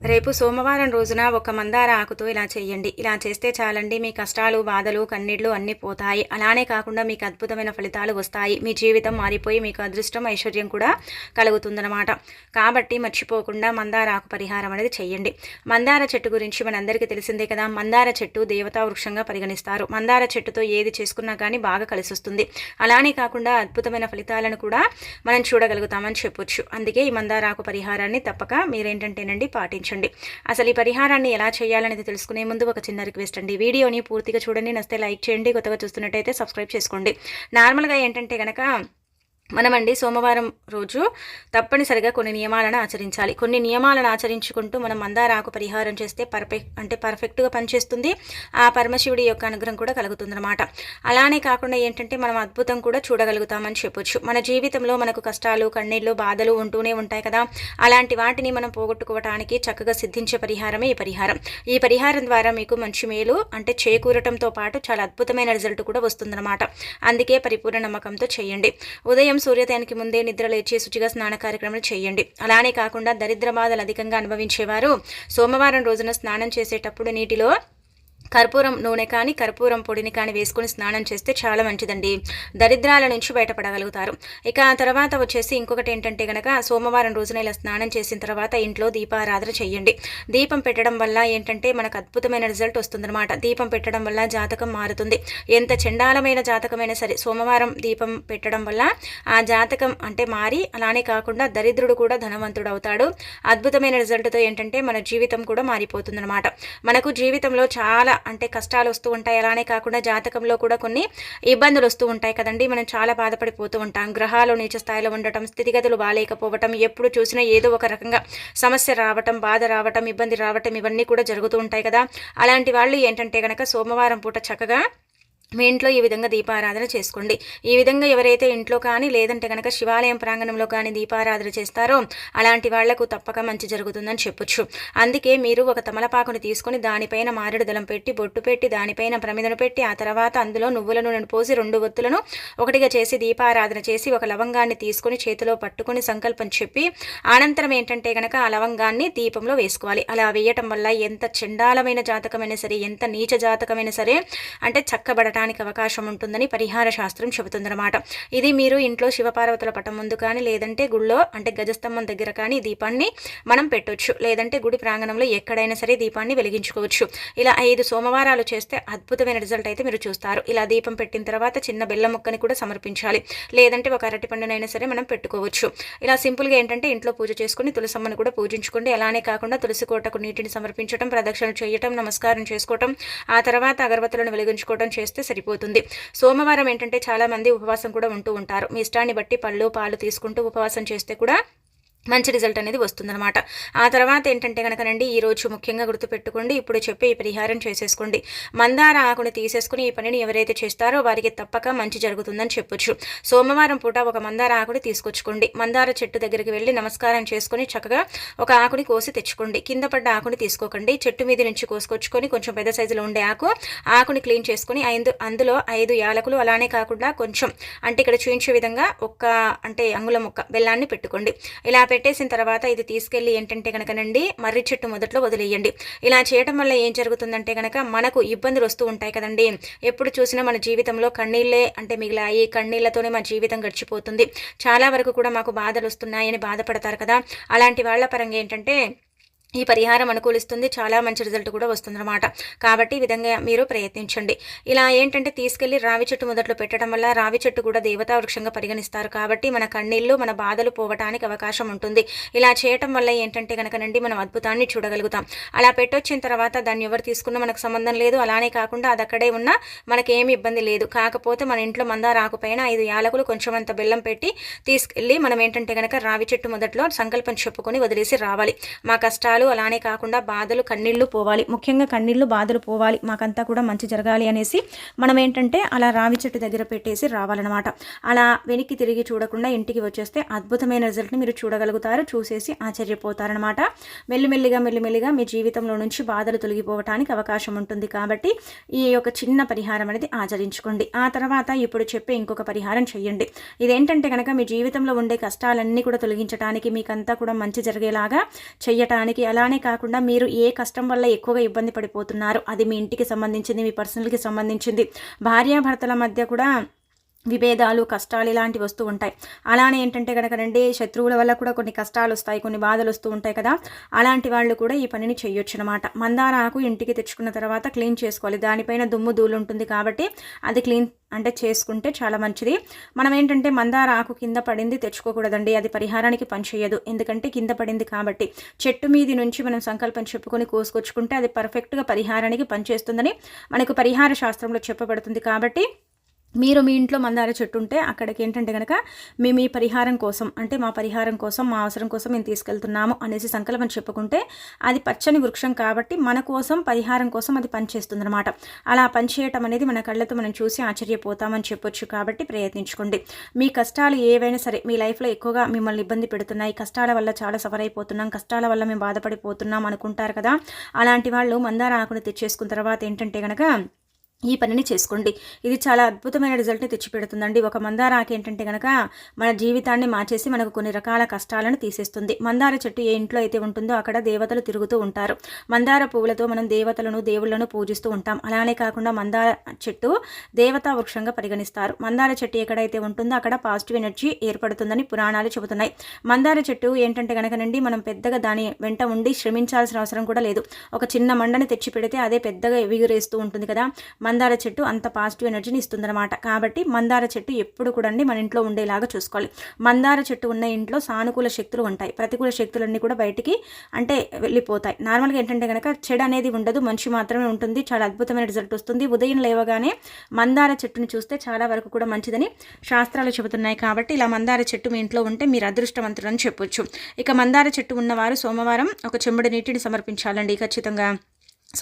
రేపు సోమవారం రోజున ఒక మందార ఆకుతో ఇలా చేయండి ఇలా చేస్తే చాలండి. మీ కష్టాలు బాధలు కన్నీళ్ళు అన్నీ పోతాయి. అలానే కాకుండా మీకు అద్భుతమైన ఫలితాలు వస్తాయి. మీ జీవితం మారిపోయి మీకు అదృష్టం ఐశ్వర్యం కూడా కలుగుతుందన్నమాట. కాబట్టి మర్చిపోకుండా మందార ఆకు పరిహారం అనేది చేయండి మందార చెట్టు గురించి మనందరికీ తెలిసిందే కదా. మందార చెట్టు దేవతా వృక్షంగా పరిగణిస్తారు. మందార చెట్టుతో ఏది చేసుకున్నా కానీ బాగా కలిసి వస్తుంది అలానే కాకుండా అద్భుతమైన ఫలితాలను కూడా మనం చూడగలుగుతామని చెప్పొచ్చు. అందుకే ఈ మందార ఆకు పరిహారాన్ని తప్పక మీరేంటంటేనండి పాటించండి. అసలు ఈ పరిహారాన్ని ఎలా చేయాలనేది తెలుసుకునే ముందు ఒక చిన్న రిక్వెస్ట్ అండి. వీడియోని పూర్తిగా చూడండి నస్తే లైక్ చేయండి కొత్తగా చూస్తున్నట్టయితే సబ్స్క్రైబ్ చేసుకోండి. నార్మల్గా ఏంటంటే కనుక మనమండి సోమవారం రోజు తప్పనిసరిగా కొన్ని నియమాలను ఆచరించాలి. కొన్ని నియమాలను ఆచరించుకుంటూ మనం మందారాకు పరిహారం చేస్తే పర్ఫెక్ట్ అంటే పర్ఫెక్ట్గా పనిచేస్తుంది. ఆ పరమశివుడి యొక్క అనుగ్రహం కూడా కలుగుతుందన్నమాట. అలానే కాకుండా ఏంటంటే మనం అద్భుతం కూడా చూడగలుగుతామని చెప్పొచ్చు. మన జీవితంలో మనకు కష్టాలు కన్నీళ్ళు బాధలు ఉంటూనే ఉంటాయి కదా. అలాంటి వాటిని మనం పోగొట్టుకోవటానికి చక్కగా సిద్ధించే పరిహారమే ఈ పరిహారం. ఈ పరిహారం ద్వారా మీకు మంచి మేలు అంటే చేకూరటంతో పాటు చాలా అద్భుతమైన రిజల్ట్ కూడా వస్తుందన్నమాట. అందుకే పరిపూర్ణ నమ్మకంతో చేయండి. ఉదయం ఉదయం సూర్యోదయానికి ముందే నిద్ర లేచి శుచిగా స్నాన కార్యక్రమాలు చేయండి. అలానే కాకుండా దరిద్ర బాధలు అధికంగా అనుభవించేవారు సోమవారం రోజున స్నానం చేసేటప్పుడు నీటిలో కర్పూరం నూనె కానీ కర్పూరం పొడిని కానీ వేసుకుని స్నానం చేస్తే చాలా మంచిదండి. దరిద్రాల నుంచి బయటపడగలుగుతారు. ఇక ఆ తర్వాత వచ్చేసి ఇంకొకటి ఏంటంటే కనుక సోమవారం రోజున ఇలా స్నానం చేసిన తర్వాత ఇంట్లో దీపారాధన చేయండి దీపం పెట్టడం వల్ల ఏంటంటే మనకు అద్భుతమైన రిజల్ట్ వస్తుందన్నమాట. దీపం పెట్టడం వల్ల జాతకం మారుతుంది. ఎంత చండాలమైన జాతకమైనా సరే సోమవారం దీపం పెట్టడం వల్ల ఆ జాతకం అంటే మారి అలానే కాకుండా దరిద్రుడు కూడా ధనవంతుడు అవుతాడు. అద్భుతమైన రిజల్ట్తో ఏంటంటే మన జీవితం కూడా మారిపోతుందన్నమాట. మనకు జీవితంలో చాలా అంటే కష్టాలు వస్తూ ఉంటాయి. అలానే కాకుండా జాతకంలో కూడా కొన్ని ఇబ్బందులు వస్తూ ఉంటాయి కదండి. మనం చాలా బాధపడిపోతూ ఉంటాం. గ్రహాలు నీచ స్థాయిలో ఉండటం స్థితిగతులు బాగాలేకపోవటం ఎప్పుడు చూసినా ఏదో ఒక రకంగా సమస్య రావటం బాధ రావటం ఇబ్బంది రావటం ఇవన్నీ కూడా జరుగుతూ ఉంటాయి కదా. అలాంటి వాళ్ళు ఏంటంటే కనుక సోమవారం పూట చక్కగా మీ ఇంట్లో ఈ విధంగా దీపారాధన చేసుకోండి. ఈ విధంగా ఎవరైతే ఇంట్లో కానీ లేదంటే కనుక శివాలయం ప్రాంగణంలో కానీ దీపారాధన చేస్తారో అలాంటి వాళ్ళకు తప్పక మంచి జరుగుతుందని చెప్పొచ్చు. అందుకే మీరు ఒక తమలపాకును తీసుకొని దానిపైన మారేడు దళం పెట్టి బొట్టు పెట్టి దానిపైన ప్రమిదను పెట్టి ఆ తర్వాత అందులో నువ్వుల నూనెను పోసి రెండు ఒత్తులను ఒకటిగా చేసి దీపారాధన చేసి ఒక లవంగాన్ని తీసుకొని చేతిలో పట్టుకొని సంకల్పం చెప్పి అనంతరం ఏంటంటే కనుక ఆ లవంగాన్ని దీపంలో వేసుకోవాలి. అలా వేయటం వల్ల ఎంత చండాలమైన జాతకమైనా సరే ఎంత నీచ జాతకమైనా సరే అంటే చక్కబడ ఉండటానికి అవకాశం ఉంటుందని పరిహార శాస్త్రం చెబుతుందన్నమాట. ఇది మీరు ఇంట్లో శివపార్వతుల పటం ముందు కానీ లేదంటే గుళ్ళో అంటే గజస్తంభం దగ్గర కానీ దీపాన్ని మనం పెట్టొచ్చు. లేదంటే గుడి ప్రాంగణంలో ఎక్కడైనా సరే దీపాన్ని వెలిగించుకోవచ్చు. ఇలా ఐదు సోమవారాలు చేస్తే అద్భుతమైన రిజల్ట్ అయితే మీరు చూస్తారు. ఇలా దీపం పెట్టిన తర్వాత చిన్న బెల్లం ముక్కని కూడా సమర్పించాలి. లేదంటే ఒక అరటి పండునైనా సరే మనం పెట్టుకోవచ్చు. ఇలా సింపుల్గా ఏంటంటే ఇంట్లో పూజ చేసుకుని తులసమ్మను కూడా పూజించుకోండి. అలానే కాకుండా తులసి కోటకు నీటిని సమర్పించడం ప్రదక్షిణలు చేయటం నమస్కారం చేసుకోవటం ఆ తర్వాత అగరబత్తులను వెలిగించుకోవడం చేస్తే సరిపోతుంది. సోమవారం ఏంటంటే చాలామంది ఉపవాసం కూడా ఉంటూ ఉంటారు. మీ ఇష్టాన్ని బట్టి పళ్ళు పాలు తీసుకుంటూ ఉపవాసం చేస్తే కూడా మంచి రిజల్ట్ అనేది వస్తుందన్నమాట. ఆ తర్వాత ఏంటంటే కనుకనండి ఈరోజు ముఖ్యంగా గుర్తుపెట్టుకోండి ఇప్పుడు చెప్పి ఈ పరిహారం చేసేసుకోండి. మందార ఆకుని తీసేసుకుని ఈ పనిని ఎవరైతే చేస్తారో వారికి తప్పక మంచి జరుగుతుందని చెప్పొచ్చు. సోమవారం పూట ఒక మందార ఆకుని తీసుకొచ్చుకోండి. మందార చెట్టు దగ్గరికి వెళ్ళి నమస్కారం చేసుకుని చక్కగా ఒక ఆకుని కోసి తెచ్చుకోండి. కింద పడ్డ ఆకుని తీసుకోకండి. చెట్టు మీద నుంచి కోసుకొచ్చుకొని కొంచెం పెద్ద సైజులో ఉండే ఆకు ఆకుని క్లీన్ చేసుకుని ఐదు అందులో ఐదు యాలకులు అలానే కాకుండా కొంచెం అంటే ఇక్కడ చూపించే విధంగా ఒక్క అంటే అంగుళం ముక్క బెల్లాన్ని పెట్టుకోండి. ఇలా పెట్టేసిన తర్వాత ఇది తీసుకెళ్ళి ఏంటంటే కనుకనండి మర్రి చెట్టు మొదట్లో వదిలేయండి. ఇలా చేయడం వల్ల ఏం జరుగుతుందంటే కనుక మనకు ఇబ్బందులు వస్తూ ఉంటాయి కదండి. ఎప్పుడు చూసినా మన జీవితంలో కన్నీళ్ళే అంటే మిగిలాయి కన్నీళ్ళతోనే మా జీవితం గడిచిపోతుంది. చాలా వరకు కూడా మాకు బాధలు వస్తున్నాయని బాధపడతారు కదా. అలాంటి వాళ్ళ పరంగా ఏంటంటే ఈ పరిహారం అనుకూలిస్తుంది చాలా మంచి రిజల్ట్ కూడా వస్తుందన్నమాట. కాబట్టి ఈ విధంగా మీరు ప్రయత్నించండి. ఇలా ఏంటంటే తీసుకెళ్ళి రావి చెట్టు మొదట్లో పెట్టడం వల్ల రావి చెట్టు కూడా దేవతా వృక్షంగా పరిగణిస్తారు. కాబట్టి మన కన్నీళ్ళు మన బాధలు పోవటానికి అవకాశం ఉంటుంది. ఇలా చేయటం వల్ల ఏంటంటే కనుకనండి మనం అద్భుతాన్ని చూడగలుగుతాం. అలా పెట్టొచ్చిన తర్వాత దాన్ని ఎవరు తీసుకున్నా మనకు సంబంధం లేదు. అలానే కాకుండా అది అక్కడే ఉన్నా మనకేమి ఇబ్బంది లేదు. కాకపోతే మన ఇంట్లో మందా రాకపోయినా ఐదు యాలకులు కొంచెం అంత బెల్లం పెట్టి తీసుకెళ్ళి మనం ఏంటంటే కనుక రావి చెట్టు మొదట్లో సంకల్పం చెప్పుకొని వదిలేసి రావాలి. మా కష్టాలు అలానే కాకుండా బాధలు కన్నీళ్ళు పోవాలి. ముఖ్యంగా కన్నీళ్ళు బాధలు పోవాలి. మాకంతా కూడా మంచి జరగాలి అనేసి మనం ఏంటంటే అలా రావి చెట్టు దగ్గర పెట్టేసి రావాలన్నమాట. అలా వెనక్కి తిరిగి చూడకుండా ఇంటికి వచ్చేస్తే అద్భుతమైన రిజల్ట్ని మీరు చూడగలుగుతారు. చూసేసి ఆశ్చర్యపోతారనమాట మెల్లిమెల్లిగా మెల్లిమెల్లిగా మీ జీవితంలో నుంచి బాధలు తొలగిపోవటానికి అవకాశం ఉంటుంది కాబట్టి ఈ యొక్క చిన్న పరిహారం అనేది ఆచరించుకోండి. ఆ తర్వాత ఇప్పుడు చెప్పే ఇంకొక పరిహారం చేయండి ఇదేంటంటే కనుక మీ జీవితంలో ఉండే కష్టాలన్నీ కూడా తొలగించడానికి మీకంతా కూడా మంచి జరిగేలాగా చెయ్యటానికి అలానే కాకుండా మీరు ఏ కష్టం వల్ల ఎక్కువగా ఇబ్బంది పడిపోతున్నారు? అది మీ ఇంటికి సంబంధించింది మీ పర్సనల్కి సంబంధించింది. భార్యాభర్తల మధ్య కూడా విభేదాలు కష్టాలు ఇలాంటివి వస్తూ ఉంటాయి. అలానే ఏంటంటే కనుక రండి శత్రువుల వల్ల కూడా కొన్ని కష్టాలు వస్తాయి కొన్ని బాధలు వస్తూ ఉంటాయి కదా. అలాంటి వాళ్ళు కూడా ఈ పనిని చేయొచ్చు అనమాట మందార ఆకు ఇంటికి తెచ్చుకున్న తర్వాత క్లీన్ చేసుకోవాలి. దానిపైన దుమ్ము ధూళి ఉంటుంది కాబట్టి అది క్లీన్ అంటే చేసుకుంటే చాలా మంచిది. మనం ఏంటంటే మందార ఆకు కింద పడింది తెచ్చుకోకూడదండి. అది పరిహారానికి పనిచేయదు ఎందుకంటే కింద పడింది కాబట్టి. చెట్టు మీది నుంచి మనం సంకల్పం చెప్పుకొని కోసుకొచ్చుకుంటే అది పర్ఫెక్ట్గా పరిహారానికి పనిచేస్తుందని మనకు పరిహార శాస్త్రంలో చెప్పబడుతుంది కాబట్టి మీరు మీ ఇంట్లో మందార చెట్టు ఉంటే అక్కడికి ఏంటంటే కనుక మేము ఈ పరిహారం కోసం అంటే మా పరిహారం కోసం మా అవసరం కోసం మేము తీసుకెళ్తున్నాము అనేసి సంకల్పం చెప్పుకుంటే అది పచ్చని వృక్షం కాబట్టి మన కోసం పరిహారం కోసం అది పనిచేస్తుంది అనమాట అలా పనిచేయటం అనేది మన కళ్ళతో మనం చూసి ఆశ్చర్యపోతామని చెప్పొచ్చు కాబట్టి ప్రయత్నించుకోండి. మీ కష్టాలు ఏవైనా సరే మీ లైఫ్లో ఎక్కువగా మిమ్మల్ని ఇబ్బంది పెడుతున్నాయి కష్టాల వల్ల చాలా సఫర్ అయిపోతున్నాం కష్టాల వల్ల మేము బాధపడిపోతున్నాం అనుకుంటారు కదా. అలాంటి వాళ్ళు మందార ఆకుని తెచ్చేసుకున్న తర్వాత ఏంటంటే కనుక ఈ పనిని చేసుకోండి. ఇది చాలా అద్భుతమైన రిజల్ట్ని తెచ్చిపెడుతుందండి. ఒక మందార ఏంటంటే కనుక మన జీవితాన్ని మార్చేసి మనకు కొన్ని రకాల కష్టాలను తీసేస్తుంది. మందార చెట్టు ఏ ఇంట్లో అయితే ఉంటుందో అక్కడ దేవతలు తిరుగుతూ ఉంటారు. మందార పువ్వులతో మనం దేవతలను దేవుళ్ళను పూజిస్తూ ఉంటాం. అలానే కాకుండా మందార చెట్టు దేవతా వృక్షంగా పరిగణిస్తారు. మందార చెట్టు ఎక్కడైతే ఉంటుందో అక్కడ పాజిటివ్ ఎనర్జీ ఏర్పడుతుందని పురాణాలు చెబుతున్నాయి. మందార చెట్టు ఏంటంటే కనుకనండి మనం పెద్దగా దాని వెంట ఉండి శ్రమించాల్సిన అవసరం కూడా లేదు. ఒక చిన్న మండని తెచ్చి పెడితే అదే పెద్దగా ఎవిగురేస్తూ ఉంటుంది కదా. మందార చెట్టు అంత పాజిటివ్ ఎనర్జీని ఇస్తుందన్నమాట. కాబట్టి మందార చెట్టు ఎప్పుడు కూడా మన ఇంట్లో ఉండేలాగా చూసుకోవాలి. మందార చెట్టు ఉన్న ఇంట్లో సానుకూల శక్తులు ఉంటాయి. ప్రతికూల శక్తులన్నీ కూడా బయటికి అంటే వెళ్ళిపోతాయి. నార్మల్గా ఏంటంటే కనుక చెడు అనేది ఉండదు. మంచి మాత్రమే ఉంటుంది. చాలా అద్భుతమైన రిజల్ట్ వస్తుంది. ఉదయం లేవగానే మందార చెట్టుని చూస్తే చాలా వరకు కూడా మంచిదని శాస్త్రాలు చెబుతున్నాయి. కాబట్టి ఇలా మందార చెట్టు మీ ఇంట్లో ఉంటే మీరు అదృష్టవంతుడని చెప్పొచ్చు. ఇక మందార చెట్టు ఉన్నవారు సోమవారం ఒక చెంబుడు నీటిని సమర్పించాలండి ఖచ్చితంగా.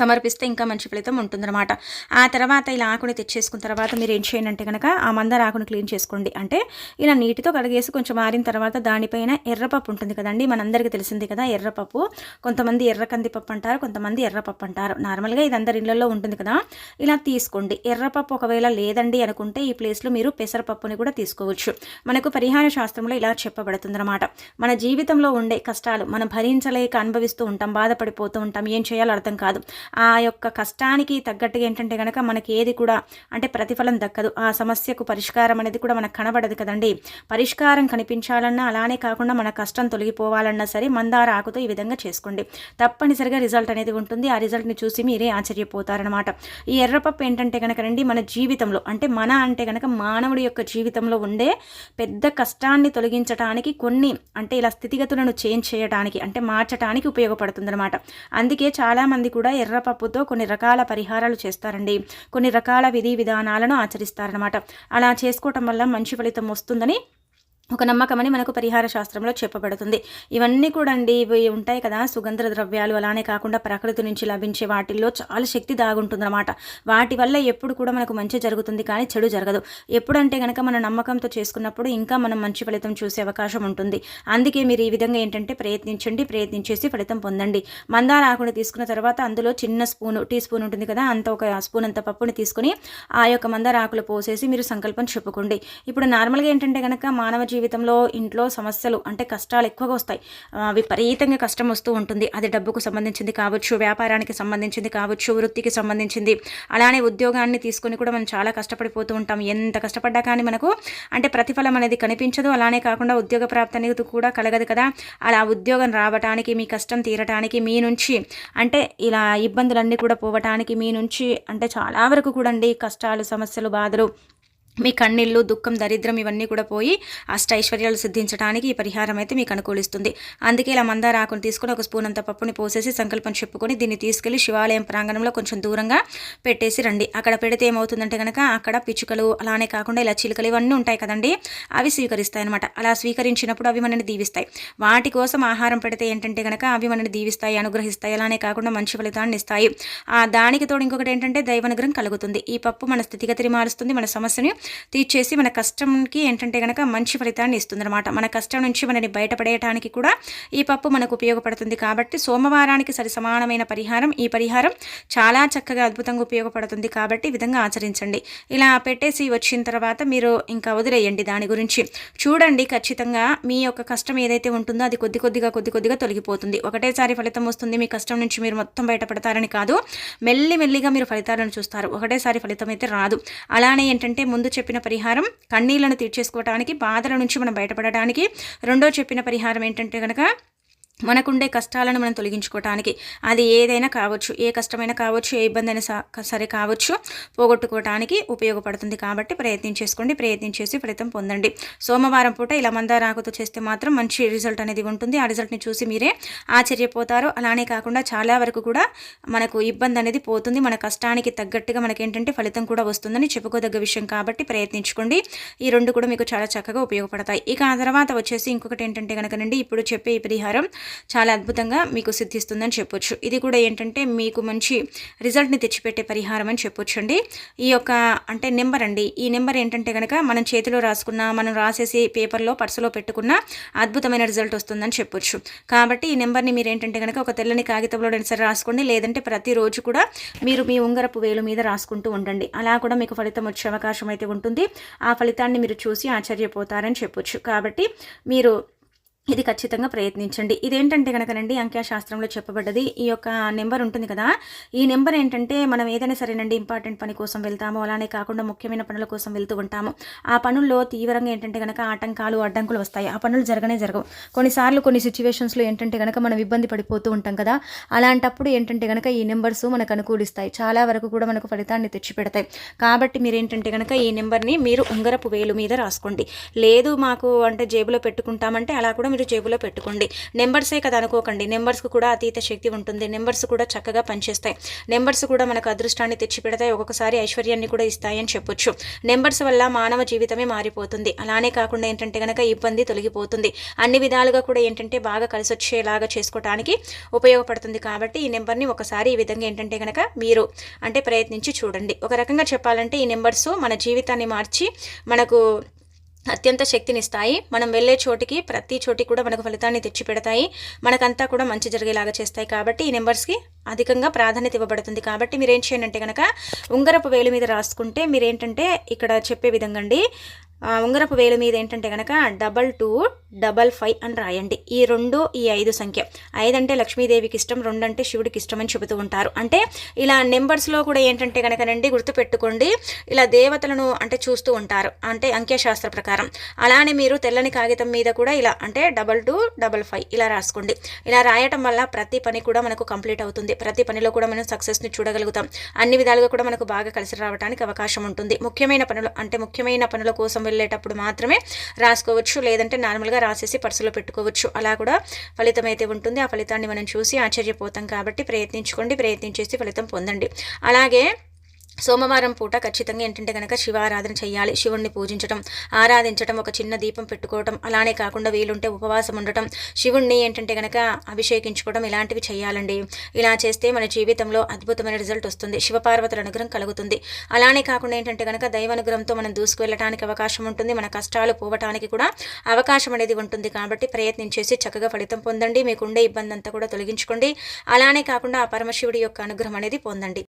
సమర్పిస్తే ఇంకా మంచి ఫలితం ఉంటుందన్నమాట. ఆ తర్వాత ఇలా ఆకుని తెచ్చేసుకున్న తర్వాత మీరు ఏం చేయండి అంటే కనుక ఆ మందార ఆకుని క్లీన్ చేసుకోండి. అంటే ఇలా నీటితో కడిగేసి కొంచెం మారిన తర్వాత దానిపైన ఎర్రపప్పు ఉంటుంది కదండి మనందరికీ తెలిసింది కదా ఎర్రపప్పు. కొంతమంది ఎర్ర కందిపప్పు అంటారు కొంతమంది ఎర్రపప్పు అంటారు. నార్మల్గా ఇది అందరి ఇళ్ళలో ఉంటుంది కదా ఇలా తీసుకోండి. ఎర్రపప్పు ఒకవేళ లేదండి అనుకుంటే ఈ ప్లేస్లో మీరు పెసరపప్పుని కూడా తీసుకోవచ్చు. మనకు పరిహార శాస్త్రంలో ఇలా చెప్పబడుతుందన్నమాట. మన జీవితంలో ఉండే కష్టాలు మనం భరించలేక అనుభవిస్తూ ఉంటాం బాధపడిపోతూ ఉంటాం ఏం చేయాలో అర్థం కాదు. ఆ యొక్క కష్టానికి తగ్గట్టుగా ఏంటంటే కనుక మనకి ఏది కూడా అంటే ప్రతిఫలం దక్కదు. ఆ సమస్యకు పరిష్కారం అనేది కూడా మనకు కనబడదు కదండి. పరిష్కారం కనిపించాలన్నా అలానే కాకుండా మన కష్టం తొలగిపోవాలన్నా సరే మందార ఆకుతో ఈ విధంగా చేసుకోండి. తప్పనిసరిగా రిజల్ట్ అనేది ఉంటుంది. ఆ రిజల్ట్ని చూసి మీరే ఆశ్చర్యపోతారనమాట ఈ ఎర్రపప్పు ఏంటంటే కనుక రండి మన జీవితంలో అంటే మన అంటే కనుక మానవుడి యొక్క జీవితంలో ఉండే పెద్ద కష్టాన్ని తొలగించడానికి కొన్ని అంటే ఇలా స్థితిగతులను చేంజ్ చేయడానికి అంటే మార్చడానికి ఉపయోగపడుతుంది అనమాట అందుకే చాలామంది కూడా ఎర్రపప్పుతో కొన్ని రకాల పరిహారాలు చేస్తారండి. కొన్ని రకాల విధి విధానాలను ఆచరిస్తారనమాట అలా చేసుకోవటం వల్ల మంచి ఫలితం వస్తుందని ఒక నమ్మకమని మనకు పరిహార శాస్త్రంలో చెప్పబడుతుంది. ఇవన్నీ కూడా అండి ఇవి ఉంటాయి కదా సుగంధ ద్రవ్యాలు అలానే కాకుండా ప్రకృతి నుంచి లభించే వాటిల్లో చాలా శక్తి దాగుంటుందన్నమాట. వాటి వల్ల ఎప్పుడు కూడా మనకు మంచి జరుగుతుంది కానీ చెడు జరగదు. ఎప్పుడంటే కనుక మన నమ్మకంతో చేసుకున్నప్పుడు ఇంకా మనం మంచి ఫలితం చూసే అవకాశం ఉంటుంది. అందుకే మీరు ఈ విధంగా ఏంటంటే ప్రయత్నించండి ప్రయత్నించేసి ఫలితం పొందండి. మందార ఆకుని తీసుకున్న తర్వాత అందులో చిన్న స్పూను టీ స్పూన్ ఉంటుంది కదా అంత ఒక స్పూన్ అంత పప్పుని తీసుకుని ఆ యొక్క మందార ఆకులు పోసేసి మీరు సంకల్పం చెప్పుకోండి. ఇప్పుడు నార్మల్గా ఏంటంటే కనుక మానవ జీవితంలో ఇంట్లో సమస్యలు అంటే కష్టాలు ఎక్కువగా వస్తాయి. విపరీతంగా కష్టం వస్తూ ఉంటుంది. అది డబ్బుకు సంబంధించింది కావచ్చు వ్యాపారానికి సంబంధించింది కావచ్చు వృత్తికి సంబంధించింది. అలానే ఉద్యోగాన్ని తీసుకొని కూడా మనం చాలా కష్టపడిపోతూ ఉంటాం. ఎంత కష్టపడ్డా కానీ మనకు అంటే ప్రతిఫలం అనేది కనిపించదు. అలానే కాకుండా ఉద్యోగ ప్రాప్తి అనేది కూడా కలగదు కదా. అలా ఉద్యోగం రావటానికి మీ కష్టం తీరటానికి మీ నుంచి అంటే ఇలా ఇబ్బందులన్నీ కూడా పోవటానికి మీ నుంచి అంటే చాలా వరకు కూడా అండి కష్టాలు సమస్యలు బాధలు మీ కన్నీళ్ళు దుఃఖం దరిద్రం ఇవన్నీ కూడా పోయి అష్టైశ్వర్యాలు సిద్ధించడానికి ఈ పరిహారం అయితే మీకు అనుకూలిస్తుంది. అందుకే ఇలా మందార ఆకును తీసుకొని ఒక స్పూన్ అంత పప్పుని పోసేసి సంకల్పం చెప్పుకొని దీన్ని తీసుకెళ్ళి శివాలయం ప్రాంగణంలో కొంచెం దూరంగా పెట్టేసి రండి. అక్కడ పెడితే ఏమవుతుందంటే కనుక అక్కడ పిచ్చుకలు అలానే కాకుండా ఇలా చిలుకలు ఇవన్నీ ఉంటాయి కదండి అవి స్వీకరిస్తాయి అనమాట అలా స్వీకరించినప్పుడు అవి మనని దీవిస్తాయి. వాటి కోసం ఆహారం పెడితే ఏంటంటే కనుక అవి మనని దీవిస్తాయి అనుగ్రహిస్తాయి అలానే కాకుండా మంచి ఫలితాన్ని ఇస్తాయి. ఆ దానికి తోడు ఇంకొకటి ఏంటంటే దైవానుగ్రహం కలుగుతుంది. ఈ పప్పు మన స్థితిగతిని మారుస్తుంది మన సమస్యని తీర్చేసి మన కష్టంకి ఏంటంటే కనుక మంచి ఫలితాన్ని ఇస్తుందన్నమాట. మన కష్టం నుంచి మనని బయటపడేయటానికి కూడా ఈ పప్పు మనకు ఉపయోగపడుతుంది కాబట్టి సోమవారానికి సరి సమానమైన పరిహారం. ఈ పరిహారం చాలా చక్కగా అద్భుతంగా ఉపయోగపడుతుంది కాబట్టి ఈ విధంగా ఆచరించండి. ఇలా పెట్టేసి వచ్చిన తర్వాత మీరు ఇంకా వదిలేయండి దాని గురించి. చూడండి ఖచ్చితంగా మీ యొక్క కష్టం ఏదైతే ఉంటుందో అది కొద్ది కొద్దిగా కొద్ది కొద్దిగా తొలగిపోతుంది. ఒకటేసారి ఫలితం వస్తుంది. మీ కష్టం నుంచి మీరు మొత్తం బయటపడతారని కాదు. మెల్లి మెల్లిగా మీరు ఫలితాలను చూస్తారు. ఒకటేసారి ఫలితం అయితే రాదు. అలానే ఏంటంటే ముందు చెప్పిన పరిహారం కన్నీళ్ళను తీర్చేసుకోవడానికి బాధల నుంచి మనం బయటపడడానికి రెండో చెప్పిన పరిహారం ఏంటంటే కనుక మనకుండే కష్టాలను మనం తొలగించుకోవటానికి అది ఏదైనా కావచ్చు ఏ కష్టమైనా కావచ్చు ఏ ఇబ్బంది అయినా సరే కావచ్చు పోగొట్టుకోవటానికి ఉపయోగపడుతుంది కాబట్టి ప్రయత్నం చేసుకోండి ప్రయత్నం చేసి ఫలితం పొందండి. సోమవారం పూట ఇలా మందారాకుతో చేస్తే మాత్రం మంచి రిజల్ట్ అనేది ఉంటుంది. ఆ రిజల్ట్ని చూసి మీరే ఆశ్చర్యపోతారు. అలానే కాకుండా చాలా వరకు కూడా మనకు ఇబ్బంది అనేది పోతుంది. మన కష్టానికి తగ్గట్టుగా మనకేంటంటే ఫలితం కూడా వస్తుందని చెప్పుకోదగ్గ విషయం కాబట్టి ప్రయత్నించుకోండి. ఈ రెండు కూడా మీకు చాలా చక్కగా ఉపయోగపడతాయి. ఇక ఆ తర్వాత వచ్చేసి ఇంకొకటి ఏంటంటే కనుకనండి ఇప్పుడు చెప్పే ఈ పరిహారం చాలా అద్భుతంగా మీకు సిద్ధిస్తుందని చెప్పొచ్చు. ఇది కూడా ఏంటంటే మీకు మంచి రిజల్ట్ని తెచ్చిపెట్టే పరిహారం అని చెప్పొచ్చు అండి. ఈ యొక్క అంటే నెంబర్ అండి. ఈ నెంబర్ ఏంటంటే కనుక మనం చేతిలో రాసుకున్న మనం రాసేసి పేపర్లో పర్సులో పెట్టుకున్న అద్భుతమైన రిజల్ట్ వస్తుందని చెప్పొచ్చు. కాబట్టి ఈ నెంబర్ని మీరు ఏంటంటే కనుక ఒక తెల్లని కాగితంలో సరే రాసుకోండి. లేదంటే ప్రతిరోజు కూడా మీరు మీ ఉంగరపు వేలు మీద రాసుకుంటూ ఉండండి. అలా కూడా మీకు ఫలితం వచ్చే అవకాశం అయితే ఉంటుంది. ఆ ఫలితాన్ని మీరు చూసి ఆశ్చర్యపోతారని చెప్పొచ్చు. కాబట్టి మీరు ఇది ఖచ్చితంగా ప్రయత్నించండి. ఇదేంటంటే కనుకనండి అంక్యశాస్త్రంలో చెప్పబడ్డది. ఈ యొక్క నెంబర్ ఉంటుంది కదా ఈ నెంబర్ ఏంటంటే మనం ఏదైనా సరేనండి ఇంపార్టెంట్ పని కోసం వెళ్తాము అలానే కాకుండా ముఖ్యమైన పనుల కోసం వెళ్తూ ఉంటాము. ఆ పనుల్లో తీవ్రంగా ఏంటంటే కనుక ఆటంకాలు అడ్డంకులు వస్తాయి. ఆ పనులు జరగనే జరగవు. కొన్నిసార్లు కొన్ని సిచ్యువేషన్స్లో ఏంటంటే కనుక మనం ఇబ్బంది పడిపోతూ ఉంటాం కదా అలాంటప్పుడు ఏంటంటే కనుక ఈ నెంబర్స్ మనకు అనుకూలిస్తాయి. చాలా వరకు కూడా మనకు ఫలితాన్ని తెచ్చిపెడతాయి. కాబట్టి మీరు ఏంటంటే కనుక ఈ నెంబర్ని మీరు ఉంగరపు వేలు మీద రాసుకోండి. లేదు మాకు అంటే జేబులో పెట్టుకుంటామంటే అలా కూడా మీరు జేబులో పెట్టుకోండి. నెంబర్సే కదా అనుకోకండి. నెంబర్స్కి కూడా అతీత శక్తి ఉంటుంది. నెంబర్స్ కూడా చక్కగా పనిచేస్తాయి. నెంబర్స్ కూడా మనకు అదృష్టాన్ని తెచ్చిపెడతాయి. ఒక్కొక్కసారి ఐశ్వర్యాన్ని కూడా ఇస్తాయని చెప్పొచ్చు. నెంబర్స్ వల్ల మానవ జీవితమే మారిపోతుంది. అలానే కాకుండా ఏంటంటే కనుక ఇబ్బంది తొలగిపోతుంది. అన్ని విధాలుగా కూడా ఏంటంటే బాగా కలిసి వచ్చేలాగా చేసుకోవడానికి ఉపయోగపడుతుంది కాబట్టి ఈ నెంబర్ని ఒకసారి ఈ విధంగా ఏంటంటే కనుక మీరు అంటే ప్రయత్నించి చూడండి. ఒక రకంగా చెప్పాలంటే ఈ నెంబర్స్ మన జీవితాన్ని మార్చి మనకు అత్యంత శక్తినిస్తాయి. మనం వెళ్ళే చోటికి ప్రతి చోటికి కూడా మనకు ఫలితాన్ని తెచ్చిపెడతాయి. మనకంతా కూడా మంచి జరిగేలాగా చేస్తాయి కాబట్టి ఈ నెంబర్స్కి అధికంగా ప్రాధాన్యత ఇవ్వబడుతుంది. కాబట్టి మీరు ఏం చేయండి అంటే కనుక ఉంగరపు వేలు మీద రాసుకుంటే మీరేంటంటే ఇక్కడ చెప్పే విధంగా అండి ఉంగరపు వేలు మీద ఏంటంటే కనుక డబల్ టూ డబల్ ఫైవ్ అని రాయండి. ఈ రెండు ఈ ఐదు సంఖ్య. ఐదు అంటే లక్ష్మీదేవికి ఇష్టం రెండు అంటే శివుడికి ఇష్టం అని చెబుతూ ఉంటారు. అంటే ఇలా నెంబర్స్లో కూడా ఏంటంటే కనుకనండి గుర్తుపెట్టుకోండి. ఇలా దేవతలను అంటే చూస్తూ ఉంటారు. అంటే అంక్యశాస్త్ర ప్రకారం. అలానే మీరు తెల్లని కాగితం మీద కూడా ఇలా అంటే డబల్ టూ డబల్ ఫైవ్ ఇలా రాసుకోండి. ఇలా రాయటం వల్ల ప్రతి పని కూడా మనకు కంప్లీట్ అవుతుంది. ప్రతి పనిలో కూడా మనం సక్సెస్ని చూడగలుగుతాం. అన్ని విధాలుగా కూడా మనకు బాగా కలిసి రావడానికి అవకాశం ఉంటుంది. ముఖ్యమైన పనులు అంటే ముఖ్యమైన పనుల కోసం వెళ్ళేటప్పుడు మాత్రమే రాసుకోవచ్చు లేదంటే నార్మల్గా రాసేసి పర్సులో పెట్టుకోవచ్చు. అలా కూడా ఫలితం అయితే ఉంటుంది. ఆ ఫలితాన్ని మనం చూసి ఆశ్చర్యపోతాం కాబట్టి ప్రయత్నించుకోండి ప్రయత్నించేసి ఫలితం పొందండి. అలాగే సోమవారం పూట ఖచ్చితంగా ఏంటంటే కనుక శివారాధన చేయాలి. శివుణ్ణి పూజించడం ఆరాధించడం ఒక చిన్న దీపం పెట్టుకోవడం అలానే కాకుండా వీలుంటే ఉపవాసం ఉండటం శివుణ్ణి ఏంటంటే కనుక అభిషేకించుకోవడం ఇలాంటివి చేయాలండి. ఇలా చేస్తే మన జీవితంలో అద్భుతమైన రిజల్ట్ వస్తుంది. శివపార్వతుల అనుగ్రహం కలుగుతుంది. అలానే కాకుండా ఏంటంటే కనుక దైవ అనుగ్రహంతో మనం దూసుకువెళ్ళడానికి అవకాశం ఉంటుంది. మన కష్టాలు పోవటానికి కూడా అవకాశం అనేది ఉంటుంది. కాబట్టి ప్రయత్నించేసి చక్కగా ఫలితం పొందండి. మీకుండే ఇబ్బంది అంతా కూడా తొలగించుకోండి. అలానే కాకుండా ఆ పరమశివుడి యొక్క అనుగ్రహం అనేది పొందండి.